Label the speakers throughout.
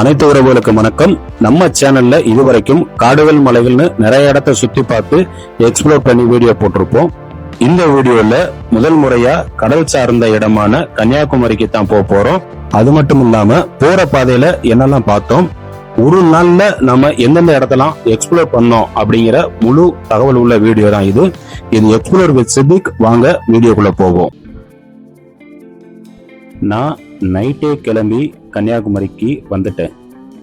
Speaker 1: அனைத்து உறவுகளுக்கும் வணக்கம். நம்ம சேனல்ல இதுவரைக்கும் காடுகள் மலைகள்னு நிறைய இடத்த சுத்தி பார்த்து எக்ஸ்ப்ளோர் பண்ணி வீடியோ போட்டிருப்போம். இந்த வீடியோல முதல் முறையா கடல் சார்ந்த இடமான கன்னியாகுமரிக்கு தான் போக போறோம். அது மட்டும் இல்லாம போற பாதையில என்னெல்லாம் பார்த்தோம்? ஒரு நாள்ல நம்ம எந்தெந்த இடத்தெல்லாம் எக்ஸ்ப்ளோர் பண்ணோம் அப்படிங்கிற முழு தகவல் உள்ள வீடியோ தான் இது. இது எக்ஸ்ப்ளோர் வித் சித்திக் வாங்க வீடியோக்குள்ள போவோம். நான் நைட்டே கிளம்பி கன்னியாகுமரிக்கு வந்துட்டேன்.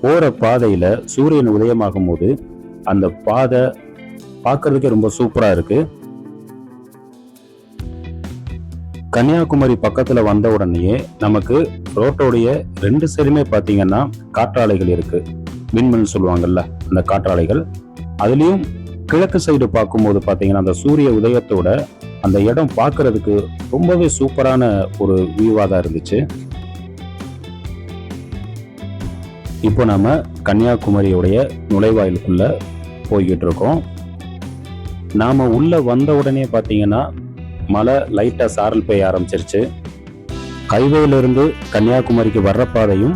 Speaker 1: போற பாதையில சூரியன் உதயமாகும் போது அந்த பாதை பார்க்கறதுக்கே ரொம்ப சூப்பரா இருக்கு. கன்னியாகுமரி பக்கத்துல வந்த உடனேயே நமக்கு ரோட்டோடைய ரெண்டு சைடுமே பாத்தீங்கன்னா காற்றாலைகள் இருக்கு. விண்மில் சொல்லுவாங்கல்ல அந்த காற்றாலைகள். அதுலயும் கிழக்கு சைடு பார்க்கும்போது பார்த்தீங்கன்னா அந்த சூரிய உதயத்தோட அந்த இடம் பார்க்கறதுக்கு ரொம்பவே சூப்பரான ஒரு வியூவாக தான் இருந்துச்சு. இப்போ நாம் கன்னியாகுமரியுடைய நுழைவாயிலுக்குள்ளே போய்கிட்டு இருக்கோம் நாம் உள்ளே வந்த உடனே பார்த்தீங்கன்னா மழை லைட்டாக சாரல் பெய்ய ஆரம்பிச்சிருச்சு. ஹைவேலேருந்து கன்னியாகுமரிக்கு வர்ற பாதையும்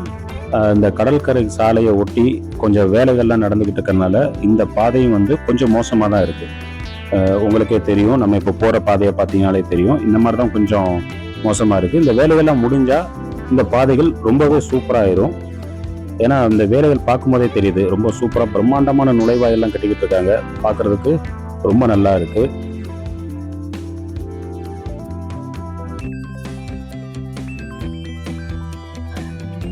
Speaker 1: இந்த கடற்கரை சாலையை ஒட்டி கொஞ்சம் வேலைகள்லாம் நடந்துக்கிட்டு இருக்கறனால இந்த பாதையும் வந்து கொஞ்சம் மோசமாக தான் இருக்குது உங்களுக்கே தெரியும் நம்ம இப்போ போகிற பாதையை பார்த்தீங்கனாலே தெரியும். இந்த மாதிரி தான் கொஞ்சம் மோசமாக இருக்குது இந்த வேலைகள்லாம் முடிஞ்சால் இந்த பாதைகள் ரொம்பவே சூப்பராகிடும் ஏன்னா அந்த வேலைகள் பார்க்கும்போதே தெரியுது. ரொம்ப சூப்பரா பிரம்மாண்டமான நுழைவாயெல்லாம் கட்டிக்கிட்டு இருக்காங்க பார்க்கிறதுக்கு ரொம்ப நல்லா இருக்கு.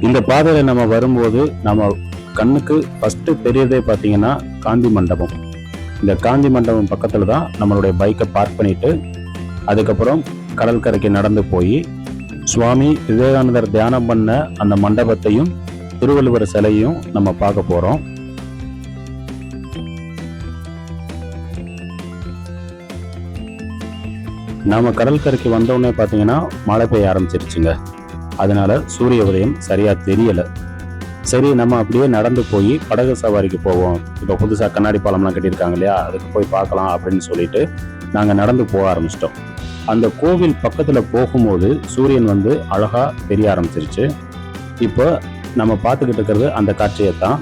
Speaker 1: இந்த பாதையில நம்ம வரும்போது நம்ம கண்ணுக்கு ஃபஸ்ட்டு தெரியறதே பார்த்தீங்கன்னா காந்தி மண்டபம். இந்த காந்தி மண்டபம் பக்கத்தில் தான் நம்மளுடைய பைக்கை பார்க் பண்ணிட்டு அதுக்கப்புறம் கடற்கரைக்கு நடந்து போய் சுவாமி விவேகானந்தர் தியானம் பண்ண அந்த மண்டபத்தையும் திருவள்ளுவர் சிலையும் நம்ம பார்க்க போறோம். நாம கடற்கரைக்கு வந்தோடனே பார்த்தீங்கன்னா மழை பெய்ய ஆரம்பிச்சிருச்சுங்க. அதனால சூரிய உதயம் சரியா தெரியல. சரி நம்ம அப்படியே நடந்து போய் படகு சவாரிக்கு போவோம். இப்போ புதுசா கண்ணாடி பாலம்லாம் கட்டியிருக்காங்க இல்லையா? அதுக்கு போய் பார்க்கலாம் அப்படின்னு சொல்லிட்டு நாங்க நடந்து போக ஆரம்பிச்சிட்டோம். அந்த கோவில் பக்கத்துல போகும்போது சூரியன் வந்து அழகா தெரிய ஆரம்பிச்சிருச்சு. இப்போ நம்ம பார்த்துக்கிட்டு இருக்கிறது அந்த காட்சியை தான்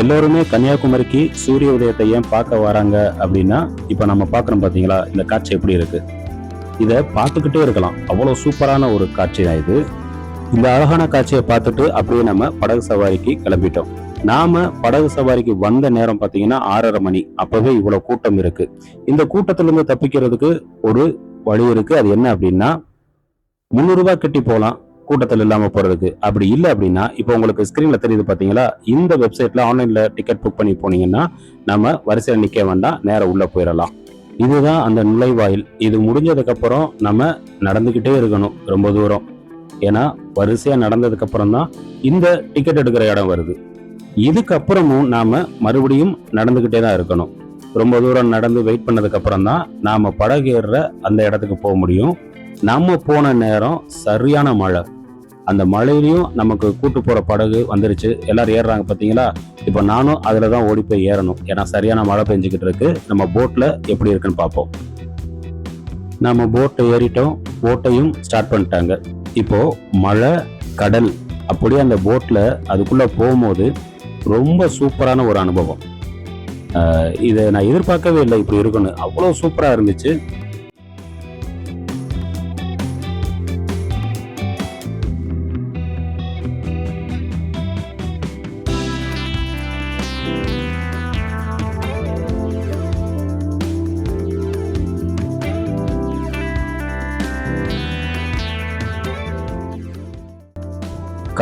Speaker 1: எல்லோருமே கன்னியாகுமரிக்கு சூரிய உதயத்தை ஏன் பார்க்க வராங்க அப்படின்னா இப்போ நம்ம பார்க்குறோம் பார்த்தீங்களா இந்த காட்சி எப்படி இருக்கு? இதை பார்த்துக்கிட்டே இருக்கலாம். அவ்வளோ சூப்பரான ஒரு காட்சி தான் இது. இந்த அழகான காட்சியை பார்த்துட்டு அப்படியே நம்ம படகு சவாரிக்கு கிளம்பிட்டோம். நாம படகு சவாரிக்கு வந்த நேரம் பார்த்தீங்கன்னா ஆறரை மணி. அப்பவே இவ்வளோ கூட்டம் இருக்கு. இந்த கூட்டத்திலிருந்து தப்பிக்கிறதுக்கு ஒரு வழி இருக்கு. அது என்ன அப்படின்னா முந்நூறுரூவா கட்டி போகலாம். கூட்டத்தில் இல்லாமல் போகிறதுக்கு அப்படி இல்லை அப்படின்னா இப்போ உங்களுக்கு ஸ்க்ரீனில் தெரியுது பார்த்தீங்களா இந்த வெப்சைட்டில் ஆன்லைனில் டிக்கெட் புக் பண்ணி போனீங்கன்னா நம்ம வரிசையில் நிற்க வேண்டாம் நேராக உள்ளே போயிடலாம் இதுதான் அந்த நுழைவாயில். இது முடிஞ்சதுக்கப்புறம் நம்ம நடந்துக்கிட்டே இருக்கணும் ரொம்ப தூரம். ஏன்னா வரிசையாக நடந்ததுக்கப்புறம் தான் இந்த டிக்கெட் எடுக்கிற இடம் வருது. இதுக்கப்புறமும் நாம் மறுபடியும் நடந்துக்கிட்டே தான் இருக்கணும். ரொம்ப தூரம் நடந்து வெயிட் பண்ணதுக்கப்புறம் தான் நாம் படகு அந்த இடத்துக்கு போக முடியும். நம்ம போன நேரம் சரியான மழை. அந்த மழையிலையும் நமக்கு கூட்டு போற படகு வந்துருச்சு. எல்லாரும் ஏறுறாங்க பாத்தீங்களா? இப்போ நானும் அதுல தான் ஓடி போய் ஏறணும். ஏன்னா சரியான மழை பெஞ்சுக்கிட்டு இருக்கு. நம்ம போட்ல எப்படி இருக்குன்னு பார்ப்போம் நம்ம போட்டை ஏறிட்டோம். போட்டையும் ஸ்டார்ட் பண்ணிட்டாங்க. இப்போ மழை கடல் அப்படியே அந்த போட்ல அதுக்குள்ள போகும்போது ரொம்ப சூப்பரான ஒரு அனுபவம். இதை நான் எதிர்பார்க்கவே இல்லை இப்படி இருக்குன்னு அவ்வளோ சூப்பராக இருந்துச்சு.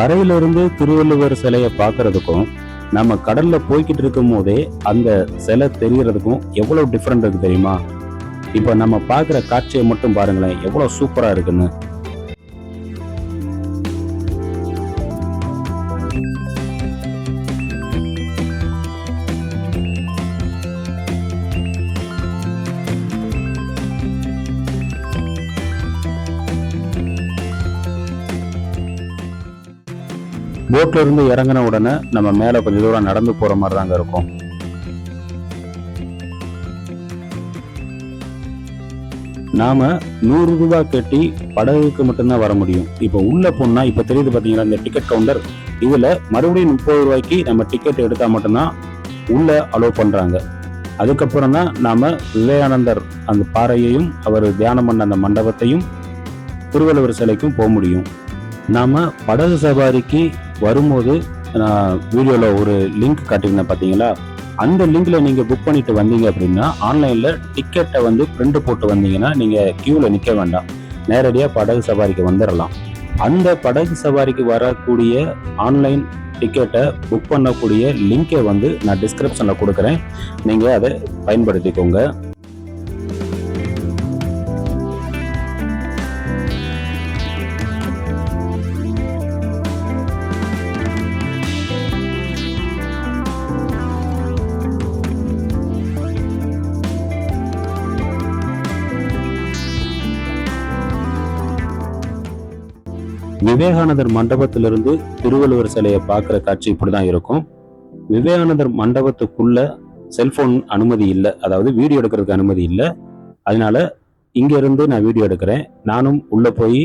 Speaker 1: கரையிலிருந்து திருவள்ளுவர் சிலையை பார்க்கறதுக்கும் நம்ம கடல்ல போய்கிட்டு இருக்கும் போதே அந்த சிலை தெரியறதுக்கும் எவ்வளவு டிஃப்ரெண்ட் இருக்கு தெரியுமா? இப்போ நம்ம பார்க்குற காட்சியை மட்டும் பாருங்களேன் எவ்வளவு சூப்பரா இருக்குன்னு. போட்ல இருந்து இறங்கின உடனே நம்ம மேலே கொஞ்சம் தூரம் நடந்து போற மாதிரி தாங்க இருக்கும். நாம் நூறு ரூபாய் கட்டி படகுக்கு மட்டும்தான் வர முடியும். இப்போ உள்ள போனா இப்போ தெரியுது பார்த்தீங்களா இந்த டிக்கெட் கவுண்டர் இதுல மறுபடியும் முப்பது ரூபாய்க்கு நம்ம டிக்கெட் எடுத்தா மட்டும்தான் உள்ள அலோவ் பண்றாங்க. அதுக்கப்புறம் தான் நாம விவேகானந்தர் அந்த பாறையையும் அவர் தியானம் பண்ண அந்த மண்டபத்தையும் திருவள்ளுவர் சிலைக்கும் போக முடியும். நாம படகு சவாரிக்கு வரும்போது நான் வீடியோவில் ஒரு லிங்க் காட்டியிருந்தேன் பார்த்தீங்களா அந்த லிங்கில் நீங்கள் புக் பண்ணிட்டு வந்தீங்க அப்படின்னா ஆன்லைனில் டிக்கெட்டை வந்து பிரிண்ட் போட்டு வந்தீங்கன்னா நீங்கள் க்யூவில் நிற்க வேண்டாம். நேரடியாக படகு சவாரிக்கு வந்துடலாம் அந்த படகு சவாரிக்கு வரக்கூடிய ஆன்லைன் டிக்கெட்டை புக் பண்ணக்கூடிய லிங்கை வந்து நான் டிஸ்கிரிப்ஷனில் கொடுக்குறேன். நீங்கள் அதை பயன்படுத்திக்கோங்க. விவேகானந்தர் மண்டபத்திலிருந்து திருவள்ளுவர் சிலையை பார்க்குற காட்சி இப்படி தான் இருக்கும். விவேகானந்தர் மண்டபத்துக்குள்ள செல்போன் அனுமதி இல்லை. அதாவது வீடியோ எடுக்கிறதுக்கு அனுமதி இல்லை. அதனால இங்கேருந்து நான் வீடியோ எடுக்கிறேன். நானும் உள்ளே போய்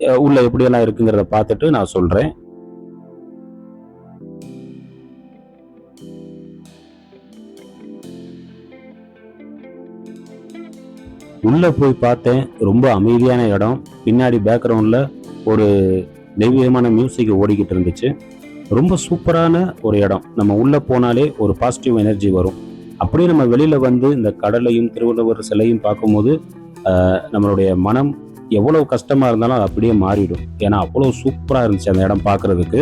Speaker 1: உள்ளே உள்ள எப்படியெல்லாம் இருக்குங்கிறத பார்த்துட்டு நான் சொல்கிறேன் உள்ளே போய் பார்த்தேன். ரொம்ப அமைதியான இடம். பின்னாடி பேக்ரவுண்டில் ஒரு தெய்வீகமான மியூசிக் ஓடிக்கிட்டு இருந்துச்சு. ரொம்ப சூப்பரான ஒரு இடம். நம்ம உள்ளே போனாலே ஒரு பாசிட்டிவ் எனர்ஜி வரும். அப்படியே நம்ம வெளியில் வந்து இந்த கடலையும் திருவள்ளுவர் சிலையும் பார்க்கும்போது நம்மளுடைய மனம் எவ்வளவு கஷ்டமாக இருந்தாலும் அது அப்படியே மாறிடும். ஏன்னா அவ்வளோ சூப்பராக இருந்துச்சு அந்த இடம் பார்க்குறதுக்கு.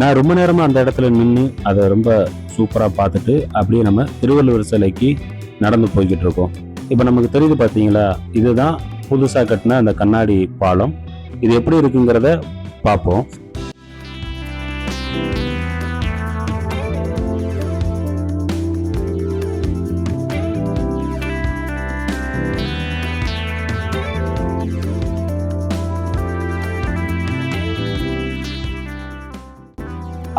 Speaker 1: நான் ரொம்ப நேரமாக அந்த இடத்துல நின்று அதை ரொம்ப சூப்பராக பார்த்துட்டு அப்படியே நம்ம திருவள்ளுவர் சிலைக்கு நடந்து போய்கிட்டு இருக்கோம். இப்போ நமக்கு தெரியுது பார்த்தீங்களா? இதுதான் புதுசாக கட்டின அந்த கண்ணாடி பாலம். இது எப்படி இருக்குங்கிறத பார்ப்போம்.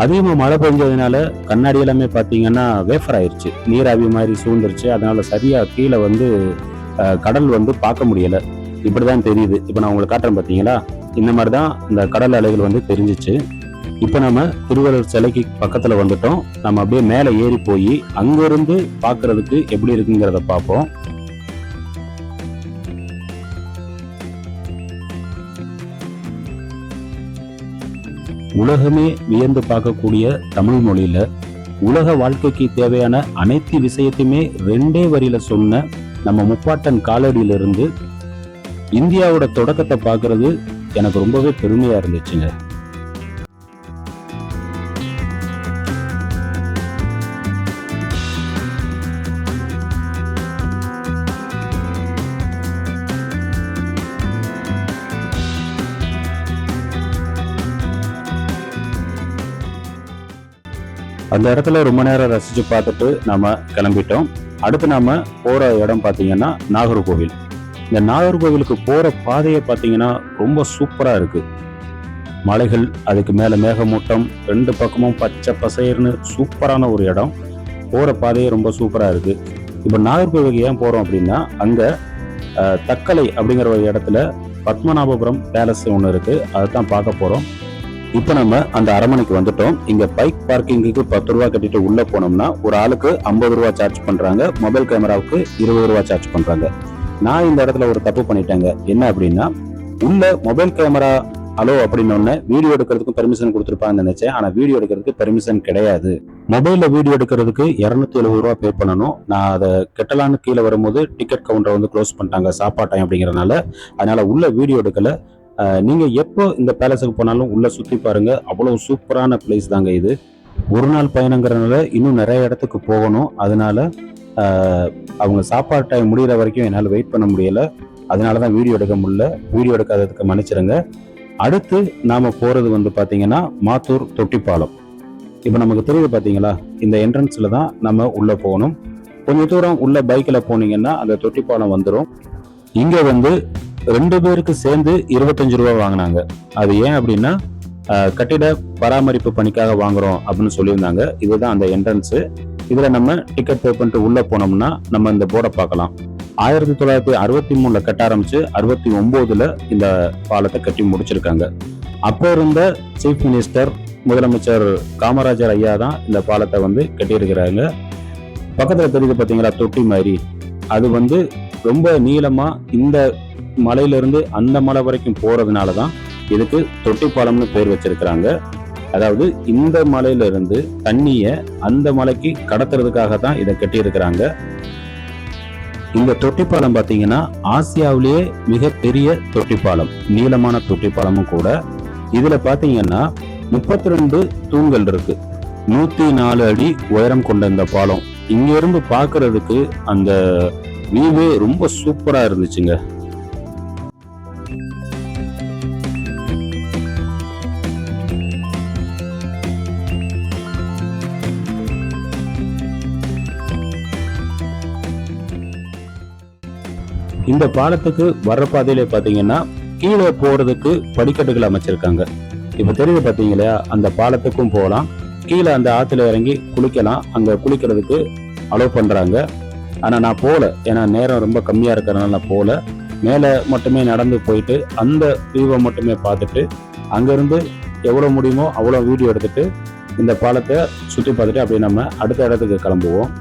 Speaker 1: அதிகமாக மழை பெஞ்சதுனால கண்ணாடி எல்லாமே பார்த்தீங்கன்னா வேஃபர் ஆயிடுச்சு நீராவி மாதிரி சூழ்ந்துருச்சு. அதனால சரியாக கீழே வந்து கடல் வந்து பார்க்க முடியல. இப்படிதான் தெரியுது. இப்போ நான் உங்களுக்கு காட்டுறேன் பார்த்தீங்களா இந்த மாதிரி தான் இந்த கடல் அலைகள் வந்து தெரிஞ்சிச்சு. இப்போ நம்ம திருவள்ளுவர் சிலைக்கு பக்கத்தில் வந்துட்டோம். நம்ம அப்படியே மேலே ஏறி போய் அங்கேருந்து பார்க்குறதுக்கு எப்படி இருக்குங்கிறத பார்ப்போம். உலகமே வியந்து பார்க்கக்கூடிய தமிழ் மொழியில உலக வாழ்க்கைக்கு தேவையான அனைத்து விஷயத்தையுமே ரெண்டே வரியில சொன்ன நம்ம முப்பாட்டன் காலடியிலிருந்து இந்தியாவோட தொடக்கத்தை பார்க்கறது எனக்கு ரொம்பவே பெருமையா இருந்துச்சுங்க. அந்த இடத்துல ரொம்ப நேரம் ரசிச்சு பார்த்துட்டு நாம கிளம்பிட்டோம். அடுத்து நாம போற இடம் பார்த்தீங்கன்னா நாகர்கோவில். இந்த நாகர்கோவிலுக்கு போற பாதையை பார்த்தீங்கன்னா ரொம்ப சூப்பரா இருக்கு. மலைகள் அதுக்கு மேல மேகமூட்டம் ரெண்டு பக்கமும் பச்சை பசைர்னு சூப்பரான ஒரு இடம். போற பாதையே ரொம்ப சூப்பரா இருக்கு. இப்போ நாகர்கோவிலுக்கு ஏன் போறோம் அப்படின்னா அங்க தக்கலை அப்படிங்கிற ஒரு இடத்துல பத்மநாபபுரம் பேலஸ் ஒன்று இருக்கு. அதை தான் பார்க்க போறோம். இப்போ நம்ம அந்த அரமனைக்கு வந்துட்டோம். இங்க பைக் பார்க்கிங்குக்கு பத்து ரூபா கட்டிட்டு உள்ள போனோம்னா ஒரு ஆளுக்கு ஐம்பது ரூபா சார்ஜ் பண்றாங்க. மொபைல் கேமராவுக்கு இருபது ரூபா சார்ஜ் பண்றாங்க. நான் இந்த இடத்துல ஒரு தப்பு பண்ணிட்டேங்க. என்ன அப்படின்னா உள்ள மொபைல் கேமரா அலோ அப்படின்னு வீடியோ எடுக்கிறதுக்கும் பெர்மிஷன் கொடுத்துருப்பாங்கன்னு நினைச்சேன். ஆனா வீடியோ எடுக்கிறதுக்கு பெர்மிஷன் கிடையாது. மொபைல்ல வீடியோ எடுக்கிறதுக்கு இரநூத்தி எழுபது ரூபா பே பண்ணணும். நான் அதை கெட்டலான்னு கீழே வரும்போது டிக்கெட் கவுண்டர் வந்து க்ளோஸ் பண்ணிட்டாங்க சாப்பாட்டம் அப்படிங்கிறனால அதனால உள்ள வீடியோ எடுக்கல. நீங்கள் எப்போ இந்த பேலஸுக்கு போனாலும் உள்ளே சுற்றி பாருங்கள் அவ்வளோ சூப்பரான பிளேஸ் தாங்க இது. ஒரு நாள் பயணங்கிறனால இன்னும் நிறைய இடத்துக்கு போகணும். அதனால அவங்க சாப்பாடு டைம் முடிகிற வரைக்கும் என்னால் வெயிட் பண்ண முடியல. அதனால தான் வீடியோ எடுக்க முடியல. வீடியோ எடுக்காததுக்கு மன்னிச்சிருங்க. அடுத்து நாம் போகிறது வந்து பார்த்திங்கன்னா மாத்தூர் தொட்டிப்பாலம். இப்போ நமக்கு தெரியுது பார்த்தீங்களா இந்த என்ட்ரன்ஸில் தான் நம்ம உள்ளே போகணும். கொஞ்சம் தூரம் உள்ள பைக்கில் போனீங்கன்னா அந்த தொட்டிப்பாலம் வந்துடும் இங்கே வந்து ரெண்டு பேருக்கு சேர்ந்து இருபத்தஞ்சு ரூபா வாங்கினாங்க. அது ஏன் அப்படின்னா கட்டிட பராமரிப்பு பணிக்காக வாங்குறோம் அப்படின்னு சொல்லியிருந்தாங்க. இதுதான் அந்த என்ட்ரன்ஸ் இதுல நம்ம டிக்கெட் பே பண்ணிட்டு உள்ள போனோம்னா நம்ம இந்த போர்டை பார்க்கலாம். ஆயிரத்தி தொள்ளாயிரத்தி அறுபத்தி மூணுல கட்ட ஆரம்பிச்சு அறுபத்தி ஒன்பதுல இந்த பாலத்தை கட்டி முடிச்சிருக்காங்க. அப்போ இருந்த சீஃப் மினிஸ்டர் முதலமைச்சர் காமராஜர் ஐயா தான் இந்த பாலத்தை வந்து கட்டியிருக்கிறாங்க பக்கத்தில் தெரியுது பார்த்தீங்களா தொட்டி மாதிரி. அது வந்து ரொம்ப நீளமாக இந்த மலையிலிருந்து அந்த மலை வரைக்கும் போறதுனால தான் இதுக்கு தொட்டி பாலம்னு பேர் வச்சிருக்கிறாங்க. அதாவது இந்த மலையில இருந்து தண்ணிய அந்த மலைக்கு கடத்துறதுக்காக தான் இதை கட்டியிருக்கிறாங்க. இந்த தொட்டிப்பாலம் பார்த்தீங்கன்னா ஆசியாவிலேயே மிகப்பெரிய தொட்டிப்பாலம் நீளமான தொட்டிப்பாலமும் கூட. இதுல பாத்தீங்கன்னா முப்பத்தி ரெண்டு தூண்கள் இருக்கு. நூத்தி நாலு அடி உயரம் கொண்ட இந்த பாலம். இங்கேருந்து பார்க்கறதுக்கு பாக்குறதுக்கு அந்த வியூவே ரொம்ப சூப்பரா இருந்துச்சுங்க. இந்த பாலத்துக்கு வர்ற பாதையில பாத்தீங்கன்னா கீழே போறதுக்கு படிக்கட்டுகள் அமைச்சிருக்காங்க. இப்ப தெரியுது பாத்தீங்களா அந்த பாலத்துக்கும் போகலாம். கீழே அந்த ஆத்துல இறங்கி குளிக்கலாம். அங்க குளிக்கிறதுக்கு அலோவ் பண்றாங்க. ஆனா நான் போகல. ஏன்னா நேரம் ரொம்ப கம்மியா இருக்கிறதுனால நான் போகல. மேலே மட்டுமே நடந்து போயிட்டு அந்த வியூவை மட்டுமே பார்த்துட்டு அங்கேருந்து எவ்வளோ முடியுமோ அவ்வளோ வீடியோ எடுத்துட்டு இந்த பாலத்தை சுற்றி பார்த்துட்டு அப்படியே நம்ம அடுத்த இடத்துக்கு கிளம்புவோம்.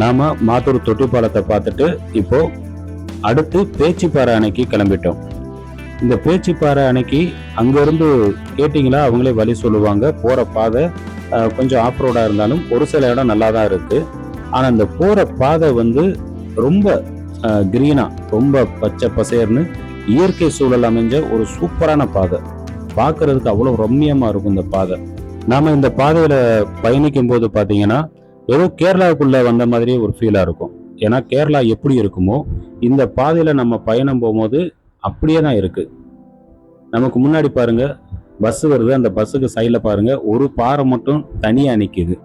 Speaker 1: நாம மாத்தூர் தொட்டி பாலத்தை பார்த்துட்டு இப்போ அடுத்து பேச்சிப்பாறை அணைக்கு கிளம்பிட்டோம். இந்த பேச்சிப்பாறை அணைக்கு அங்கிருந்து கேட்டிங்களா? அவங்களே வழி சொல்லுவாங்க. போகிற பாதை கொஞ்சம் ஆஃப் ரோடாக இருந்தாலும் ஒரு சில இடம் நல்லா தான் இருக்குது ஆனால் இந்த போகிற பாதை வந்து ரொம்ப கிரீனா ரொம்ப பச்சை பசேர்னு இயற்கை சூழல் அமைஞ்ச ஒரு சூப்பரான பாதை. பார்க்கறதுக்கு அவ்வளோ ரம்மியமாக இருக்கும் இந்த பாதை. நாம் இந்த பாதையில் பயணிக்கும் போது பார்த்தீங்கன்னா ஏதோ கேரளாவுக்குள்ள வந்த மாதிரியே ஒரு ஃபீலாக இருக்கும். ஏன்னா கேரளா எப்படி இருக்குமோ இந்த பாதையில் நம்ம பயணம் போகும்போது அப்படியே தான் இருக்குது நமக்கு முன்னாடி பாருங்க பஸ் வருது. அந்த பஸ்ஸுக்கு சைடில் பாருங்கள் ஒரு பாறை மட்டும் தனியாக நிற்கிது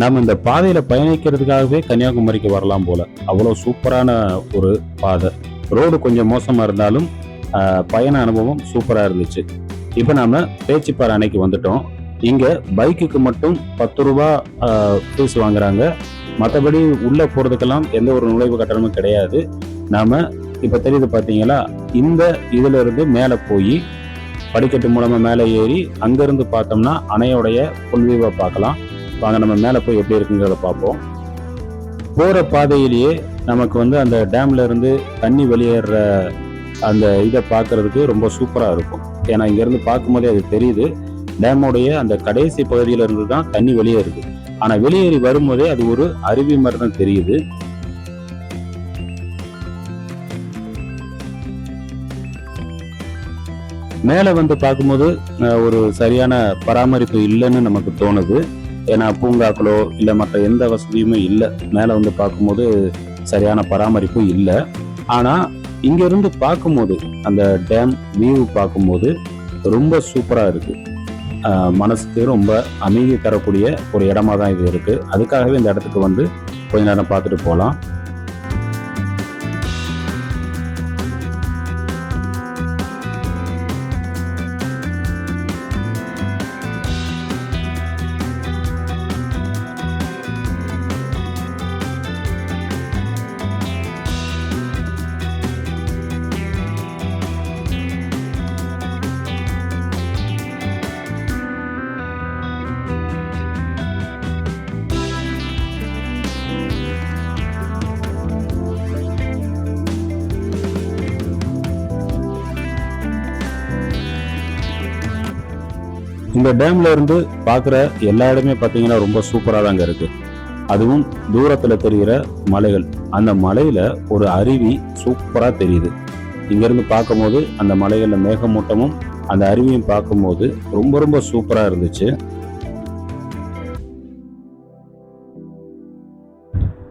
Speaker 1: நாம் இந்த பாதையில பயணிக்கிறதுக்காகவே கன்னியாகுமரிக்கு வரலாம் போல. அவ்வளோ சூப்பரான ஒரு பாதை. ரோடு கொஞ்சம் மோசமா இருந்தாலும் பயண அனுபவம் சூப்பரா இருந்துச்சு. இப்போ நாம பேச்சிப்பாறை அணைக்கு வந்துட்டோம். இங்க பைக்குக்கு மட்டும் பத்து ரூபா ஃபீஸ் வாங்குறாங்க. மற்றபடி உள்ள போறதுக்கெல்லாம் எந்த ஒரு நுழைவு கட்டணமும் கிடையாது. நாம இப்ப தெரியுது பாத்தீங்களா? இந்த இதுல இருந்து மேலே போய் படிக்கட்டு மூலமா மேலே ஏறி அங்கிருந்து பார்த்தோம்னா அணையோடைய புல்வீவை பார்க்கலாம். வாங்க நம்ம மேலே போய் எப்படி இருக்குங்கிறத பார்ப்போம். போகிற பாதையிலேயே நமக்கு வந்து அந்த டேம்ல இருந்து தண்ணி வெளியேற அந்த இதை பார்க்கறதுக்கு ரொம்ப சூப்பராக இருக்கும். ஏன்னா இங்கேருந்து பார்க்கும்போதே அது தெரியுது. டேமோடைய அந்த கடைசி பகுதியில இருந்து தான் தண்ணி வெளியேறுது. ஆனால் வெளியேறி வரும்போதே அது ஒரு அருவி மாதிரி தான் தெரியுது. மேலே வந்து பார்க்கும்போது ஒரு சரியான பராமரிப்பு இல்லைன்னு நமக்கு தோணுது. ஏன்னா பூங்காக்களோ இல்லை மற்ற எந்த வசதியுமே இல்லை. மேலே வந்து பார்க்கும்போது சரியான பராமரிப்பும் இல்லை. ஆனால் இங்கேருந்து பார்க்கும்போது அந்த டேம் வியூ பார்க்கும்போது ரொம்ப சூப்பராக இருக்குது மனசுக்கு ரொம்ப அமைதி தரக்கூடிய ஒரு இடமா தான் இது இருக்குது அதுக்காகவே இந்த இடத்துக்கு வந்து கொஞ்ச நேரம் பார்த்துட்டு போகலாம் இந்த டேம்ல இருந்து பார்க்குற எல்லா இடமே பார்த்தீங்கன்னா ரொம்ப சூப்பராக தாங்க இருக்கு. அதுவும் தூரத்துல தெரிகிற மலைகள். அந்த மலையில ஒரு அருவி சூப்பரா தெரியுது. இங்கிருந்து பார்க்கும்போது அந்த மலைகள்ல மேகமூட்டமும் அந்த அருவியும் பார்க்கும்போது ரொம்ப ரொம்ப சூப்பரா இருந்துச்சு.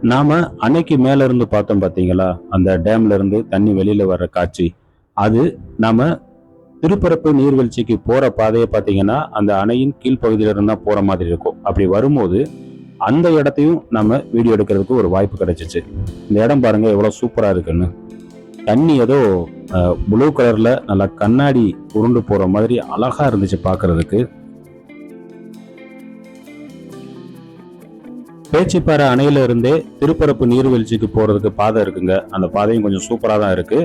Speaker 1: நாம அன்னைக்கு மேல இருந்து பார்த்தோம் பார்த்தீங்களா அந்த டேம்ல இருந்து தண்ணி வெளியில வர்ற காட்சி. அது நாம திருப்பரப்பு நீர்வீழ்ச்சிக்கு போற பாதையை பார்த்தீங்கன்னா அந்த அணையின் கீழ்ப்பகுதியில இருந்தா போற மாதிரி இருக்கும். அப்படி வரும்போது அந்த இடத்தையும் நம்ம வீடியோ எடுக்கிறதுக்கு ஒரு வாய்ப்பு கிடைச்சிச்சு. இந்த இடம் பாருங்க எவ்வளவு சூப்பரா இருக்குன்னு. தண்ணி ஏதோ ப்ளூ கலர்ல நல்லா கண்ணாடி உருண்டு போற மாதிரி அழகா இருந்துச்சு பார்க்கறதுக்கு. பேச்சிப்பாறை அணையில இருந்தே திருப்பரப்பு நீர்வீழ்ச்சிக்கு போறதுக்கு பாதை இருக்குங்க. அந்த பாதையும் கொஞ்சம் சூப்பரா தான் இருக்கு.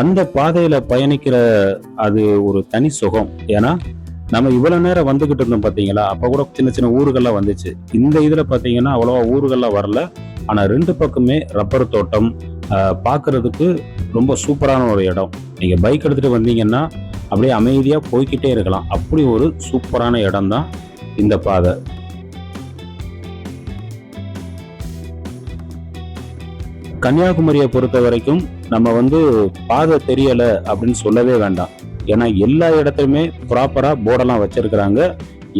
Speaker 1: அந்த பாதையில பயணிக்கிற அது ஒரு தனி சுகம். ஏன்னா நம்ம இவ்வளவு நேரம் வந்துகிட்டு இருந்தோம் பாத்தீங்களா? அப்ப கூட சின்ன சின்ன ஊர்கள்லாம் வந்துச்சு. இந்த இதுல பாத்தீங்கன்னா அவ்வளவா ஊர்கள்லாம் வரல. ஆனா ரெண்டு பக்கமே ரப்பர் தோட்டம் பார்க்கறதுக்கு ரொம்ப சூப்பரான ஒரு இடம். நீங்க பைக் எடுத்துட்டு வந்தீங்கன்னா அப்படியே அமைதியா போய்கிட்டே இருக்கலாம். அப்படி ஒரு சூப்பரான இடம் தான் இந்த பாதை. கன்னியாகுமரியை பொறுத்த வரைக்கும் நம்ம வந்து பாதை தெரியல அப்படின்னு சொல்லவே வேண்டாம். ஏன்னா எல்லா இடத்துலையுமே ப்ராப்பரா போர்டெல்லாம் வச்சிருக்கிறாங்க.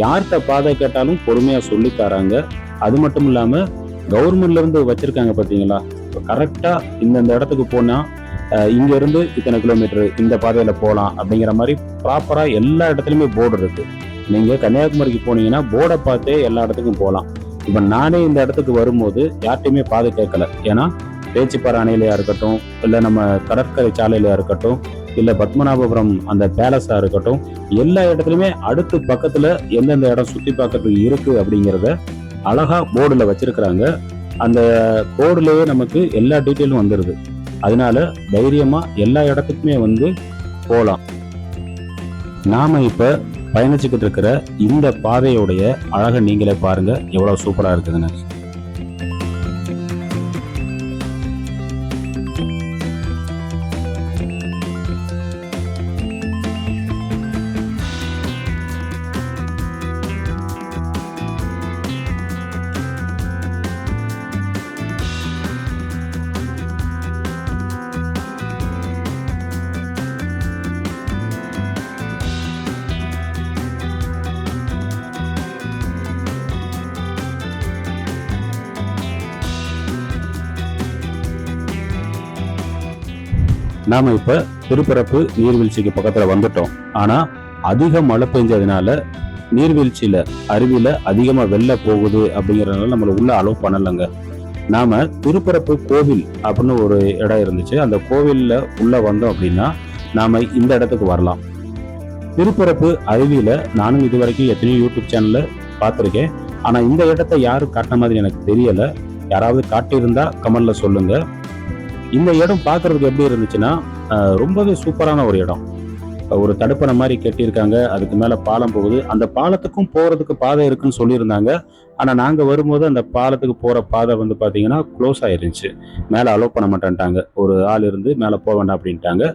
Speaker 1: யார்கிட்ட பாதை கேட்டாலும் பொறுமையா சொல்லி தராங்க. அது மட்டும் இல்லாம கவர்மெண்ட்ல இருந்து வச்சிருக்காங்க பாத்தீங்களா? கரெக்டா இந்தந்த இடத்துக்கு போனா இங்கேருந்து இங்க இருந்து இத்தனை கிலோமீட்டர் இந்த பாதையில போகலாம் அப்படிங்கிற மாதிரி ப்ராப்பரா எல்லா இடத்துலயுமே போர்டு இருக்கு. நீங்க கன்னியாகுமரிக்கு போனீங்கன்னா போர்டை பார்த்தே எல்லா இடத்துக்கும் போகலாம் இப்ப நானே இந்த இடத்துக்கு வரும்போது யார்ட்டையுமே பாதை கேட்கல. ஏன்னா பேச்சிப்பாறை அணையிலையா இருக்கட்டும் இல்லை நம்ம கடற்கரை சாலையிலையா இருக்கட்டும் இல்லை பத்மநாபபுரம் அந்த பேலஸா இருக்கட்டும் எல்லா இடத்துலையுமே அடுத்து பக்கத்துல எந்தெந்த இடம் சுத்தி பார்க்கறதுக்கு இருக்கு அப்படிங்கிறத அழகா போர்டுல வச்சிருக்கிறாங்க. அந்த போர்டுலயே நமக்கு எல்லா டீட்டெயிலும் வந்துடுது அதனால தைரியமா எல்லா இடத்துக்குமே வந்து போகலாம் நாம இப்ப பயணிச்சுக்கிட்டு இருக்கிற இந்த பாதையுடைய அழகை நீங்களே பாருங்க. எவ்வளவு சூப்பரா இருக்குதுன்னு. நாம இப்ப திருப்பரப்பு நீர்வீழ்ச்சிக்கு பக்கத்துல வந்துட்டோம். ஆனா அதிக மழை பெஞ்சதுனால நீர்வீழ்ச்சியில அருவியில அதிகமா வெள்ள போகுது அப்படிங்கறதுனால நம்மள உள்ள அலோவ் பண்ணலைங்க. நாம திருப்பரப்பு கோவில் அப்படின்னு ஒரு இடம் இருந்துச்சு. அந்த கோவில்ல உள்ள வந்தோம் அப்படின்னா நாம இந்த இடத்துக்கு வரலாம். திருப்பரப்பு அருவியில நானும் இது வரைக்கும் எத்தனையோ யூடியூப் சேனல்ல பார்த்துருக்கேன். ஆனா இந்த இடத்த யாரும் காட்டின மாதிரி எனக்கு தெரியல. யாராவது காட்டியிருந்தா கமெண்ட்ல சொல்லுங்க. இந்த இடம் பார்க்கறதுக்கு எப்படி இருந்துச்சுன்னா ரொம்பவே சூப்பரான ஒரு இடம். ஒரு தடுப்பணை மாதிரி கட்டியிருக்காங்க. அதுக்கு மேல பாலம் போகுது. அந்த பாலத்துக்கும் போறதுக்கு பாதை இருக்குன்னு சொல்லியிருந்தாங்க. ஆனா நாங்க வரும்போது அந்த பாலத்துக்கு போற பாதை வந்து பாத்தீங்கன்னா க்ளோஸ் ஆயிருந்துச்சு. மேல அலோவ் பண்ண மாட்டேன்ட்டாங்க. ஒரு ஆள் இருந்து மேல போக வேண்டாம் அப்படின்ட்டாங்க.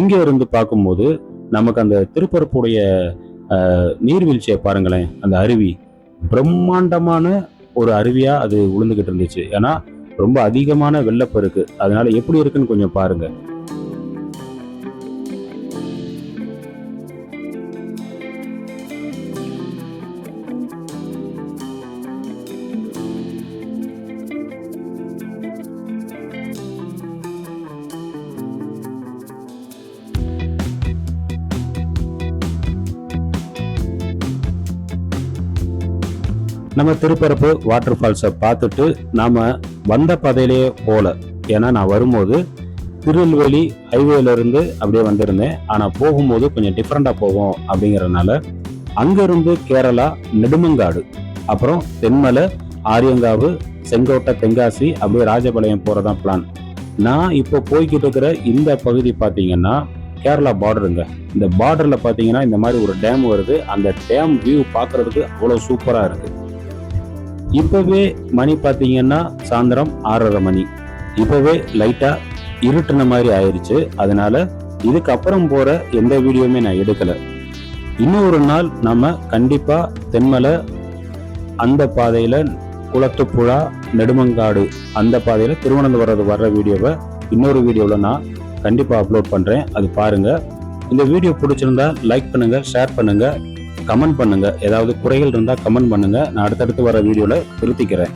Speaker 1: இங்க இருந்து பார்க்கும்போது நமக்கு அந்த திருப்பரப்புடைய நீர்வீழ்ச்சியை பாருங்களேன். அந்த அருவி. பிரம்மாண்டமான ஒரு அருவியா அது விழுந்துக்கிட்டு இருந்துச்சு. ஏன்னா ரொம்ப அதிகமான வெள்ளப்பெருக்கு. அதனால எப்படி இருக்குன்னு கொஞ்சம் பாருங்க. நம்ம திருப்பரப்பு வாட்டர் ஃபால்ஸை பார்த்துட்டு நாம் வந்த பாதையிலேயே போகல ஏன்னா நான் வரும்போது திருநெல்வேலி ஹைவேலேருந்து அப்படியே வந்திருந்தேன். ஆனால் போகும்போது கொஞ்சம் டிஃப்ரெண்ட்டாக போகும் அப்படிங்கறதுனால அங்கேருந்து கேரளா நெடுமங்காடு அப்புறம் தென்மலை ஆரியங்காவு செங்கோட்டை தென்காசி அப்படியே ராஜபாளையம் போகிறதான் பிளான் நான் இப்போ போய்கிட்டு இருக்கிற இந்த பகுதி பார்த்தீங்கன்னா கேரளா பார்டருங்க இந்த பார்டரில் பார்த்தீங்கன்னா இந்த மாதிரி ஒரு டேம் வருது. அந்த டேம் வியூ பார்க்குறதுக்கு அவ்வளோ சூப்பராக இருக்குது இப்போவே மணி பார்த்தீங்கன்னா சாயந்தரம் ஆறரை மணி. இப்போவே லைட்டாக இருட்டுன மாதிரி ஆயிடுச்சு அதனால இதுக்கப்புறம் போகிற எந்த வீடியோவுமே நான் எடுக்கலை. இன்னும் ஒரு நாள் நம்ம கண்டிப்பாக தென்மலை அந்த பாதையில் குளத்துப்புழா நெடுமங்காடு அந்த பாதையில் திருவனந்தபுரம் வர்ற வீடியோவை இன்னொரு வீடியோவில் நான் கண்டிப்பாக அப்லோட் பண்ணுறேன் அது பாருங்கள் இந்த வீடியோ பிடிச்சிருந்தா லைக் பண்ணுங்கள் ஷேர் பண்ணுங்கள் கமெண்ட் பண்ணுங்கள் ஏதாவது குறைகள் இருந்தால் கமெண்ட் பண்ணுங்கள் நான் அடுத்தடுத்து வர வீடியோவில் திருத்திக்கிறேன்.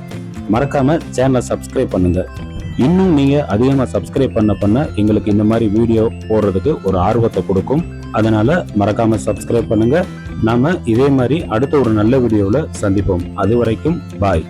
Speaker 1: மறக்காமல் சேனலை சப்ஸ்கிரைப் பண்ணுங்கள் இன்னும் நீங்கள் அதிகமாக சப்ஸ்கிரைப் பண்ண பண்ண எங்களுக்கு இந்த மாதிரி வீடியோ போடுறதுக்கு ஒரு ஆர்வத்தை கொடுக்கும். அதனால் மறக்காமல் சப்ஸ்கிரைப் பண்ணுங்கள் நாம இதே மாதிரி அடுத்த ஒரு நல்ல வீடியோவில் சந்திப்போம். அது வரைக்கும் பாய்